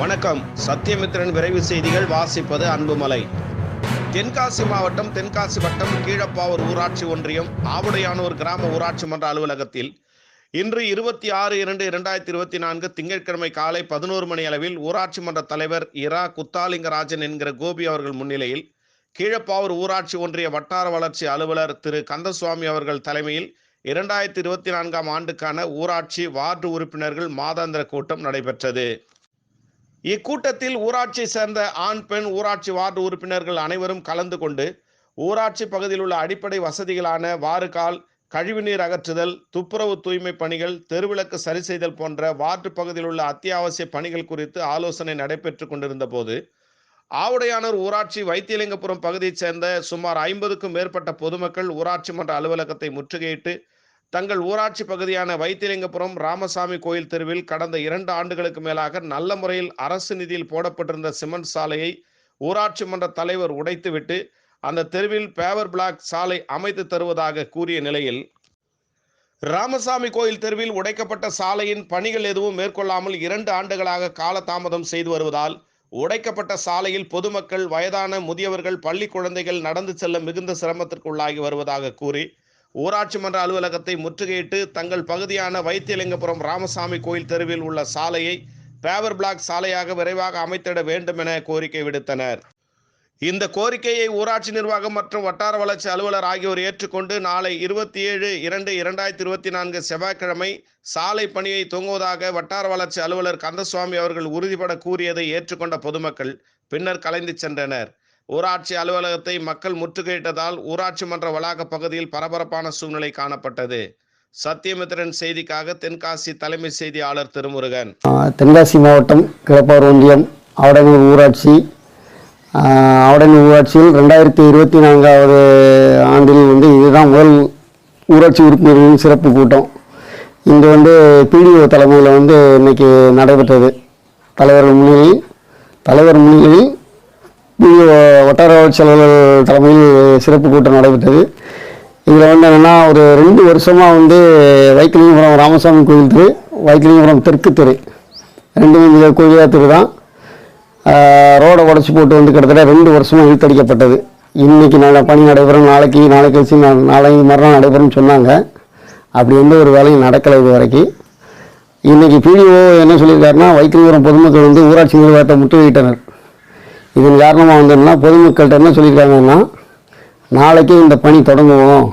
வணக்கம். சத்தியமித்திரன் விரைவு செய்திகள். வாசிப்பது அன்புமலை. தென்காசி மாவட்டம் தென்காசி வட்டம் கீழப்பாவூர் ஊராட்சி ஒன்றியம் ஆவுடையானூர் கிராம ஊராட்சி மன்ற அலுவலகத்தில் இன்று இருபத்தி ஆறு இரண்டு இரண்டாயிரத்தி இருபத்தி நான்கு திங்கட்கிழமை காலை பதினோரு மணி அளவில் ஊராட்சி மன்ற தலைவர் இரா குத்தாலிங்கராஜன் என்கிற கோபி அவர்கள் முன்னிலையில் கீழப்பாவூர் ஊராட்சி ஒன்றிய வட்டார வளர்ச்சி அலுவலர் திரு கந்தசுவாமி அவர்கள் தலைமையில் இரண்டாயிரத்தி இருபத்தி நான்காம் ஆண்டுக்கான ஊராட்சி வார்டு உறுப்பினர்கள் மாதாந்திர கூட்டம் நடைபெற்றது. இக்கூட்டத்தில் ஊராட்சியை சேர்ந்த ஆண் பெண் ஊராட்சி வார்டு உறுப்பினர்கள் அனைவரும் கலந்து கொண்டு ஊராட்சி பகுதியில் உள்ள அடிப்படை வசதிகளான வாறுகால் கழிவுநீர் அகற்றுதல் துப்புரவு தூய்மை பணிகள் தெருவிளக்கு சரி செய்தல் போன்ற வார்டு பகுதியில் உள்ள அத்தியாவசிய பணிகள் குறித்து ஆலோசனை நடைபெற்று கொண்டிருந்த போது ஆவுடையானூர் ஊராட்சி வைத்தியலிங்கபுரம் பகுதியைச் சேர்ந்த சுமார் ஐம்பதுக்கும் மேற்பட்ட பொதுமக்கள் ஊராட்சி மன்ற அலுவலகத்தை முற்றுகையிட்டு தங்கள் ஊராட்சி பகுதியான வைத்திலிங்கபுரம் ராமசாமி கோயில் தெருவில் கடந்த இரண்டு ஆண்டுகளுக்கு மேலாக நல்ல முறையில் அரசு நிதியில் போடப்பட்டிருந்த சிமெண்ட் சாலையை ஊராட்சி மன்ற தலைவர் உடைத்துவிட்டு அந்த தெருவில் பேவர் பிளாக் சாலை அமைத்து தருவதாக கூறிய நிலையில் ராமசாமி கோயில் தெருவில் உடைக்கப்பட்ட சாலையின் பணிகள் எதுவும் மேற்கொள்ளாமல் இரண்டு ஆண்டுகளாக காலதாமதம் செய்து வருவதால் உடைக்கப்பட்ட சாலையில் பொதுமக்கள் வயதான முதியவர்கள் பள்ளி குழந்தைகள் நடந்து செல்ல மிகுந்த சிரமத்திற்கு உள்ளாகி வருவதாக கூறி ஊராட்சி மன்ற அலுவலகத்தை முற்றுகையிட்டு தங்கள் பகுதியான வைத்தியலிங்கபுரம் ராமசாமி கோயில் தெருவில் உள்ள சாலையை பேவர் பிளாக் சாலையாக விரைவாக அமைத்திட வேண்டும் என கோரிக்கை விடுத்தனர். இந்த கோரிக்கையை ஊராட்சி நிர்வாகம் மற்றும் வட்டார வளர்ச்சி அலுவலர் ஆகியோர் ஏற்றுக்கொண்டு நாளை இருபத்தி ஏழு இரண்டு இரண்டாயிரத்தி இருபத்தி நான்கு செவ்வாய்க்கிழமை சாலை பணியை துவங்குவதாக வட்டார வளர்ச்சி அலுவலர் கந்தசுவாமி அவர்கள் உறுதிபட கூறியதை ஏற்றுக்கொண்ட பொதுமக்கள் பின்னர் கலைந்து சென்றனர். ஊராட்சி அலுவலகத்தை மக்கள் முற்றுகையிட்டதால் ஊராட்சி மன்ற வளாக பகுதியில் பரபரப்பான சூழ்நிலை காணப்பட்டது. சத்தியமித்திரன் செய்திக்காக தென்காசி தலைமை செய்தியாளர் திருமுருகன். தென்காசி மாவட்டம் கிளப்பார் ஒன்றியம் ஆவடனூர் ஊராட்சி. ஆஹ் ஊராட்சியில் ரெண்டாயிரத்தி இருபத்தி நான்காவது ஆண்டில் வந்து இதுதான் முதல் ஊராட்சி உறுப்பினர்களின் சிறப்பு கூட்டம். இங்கே வந்து பிடிஓ தலைமையில் வந்து இன்னைக்கு நடைபெற்றது. தலைவர் முன்னிலையில் தலைவர் முன்னிலையில் வட்டார வளர்ச்சி தலைமையில் சிறப்பு கூட்டம் நடைபெற்றது. இதில் வந்து என்னென்னா ஒரு ரெண்டு வருஷமாக வந்து வைத்திலிங்கபுரம் ராமசாமி கோயில் தெரு வைத்திலிங்கபுரம் தெற்கு தெரு. ரெண்டுமே மிக கோயிலாக தெரு தான். ரோடை உடச்சி போட்டு வந்து கிட்டத்தட்ட ரெண்டு வருஷமாக இழுத்தடிக்கப்பட்டது. இன்றைக்கி நாளை பணி நடைபெறும் நாளைக்கு நாளை கழிச்சு நாளைக்கு நாளை மறுநாள் நடைபெறும்னு சொன்னாங்க. அப்படி எந்த ஒரு வேலையும் நடக்கலை இது வரைக்கும் இன்றைக்கி பிடிஓ என்ன சொல்லியிருக்காருன்னா வைத்திலிங்கபுரம் பொதுமக்கள் வந்து ஊராட்சி நிர்வாகத்தை முற்றுகையிட்டனர். இதன் காரணமாக வந்தோம்னா பொதுமக்கள்கிட்ட என்ன சொல்லியிருக்காங்கன்னா நாளைக்கு இந்த பணி தொடங்குவோம்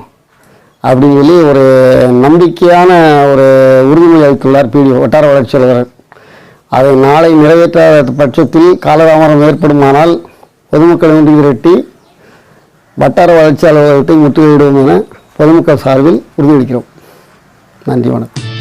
அப்படின்னு சொல்லி ஒரு நம்பிக்கையான ஒரு உறுதிமொழி அளித்துள்ளார் பிடி வட்டார வளர்ச்சி அதை நாளை நிறைவேற்றாத பட்சத்தில் காலதாமரம் ஏற்படுமானால் பொதுமக்கள் ஒன்று திரட்டி வட்டார வளர்ச்சி அலுவலகத்தை முற்றுகையிடுவோம் என பொதுமக்கள் சார்பில் உறுதியளிக்கிறோம். நன்றி வணக்கம்.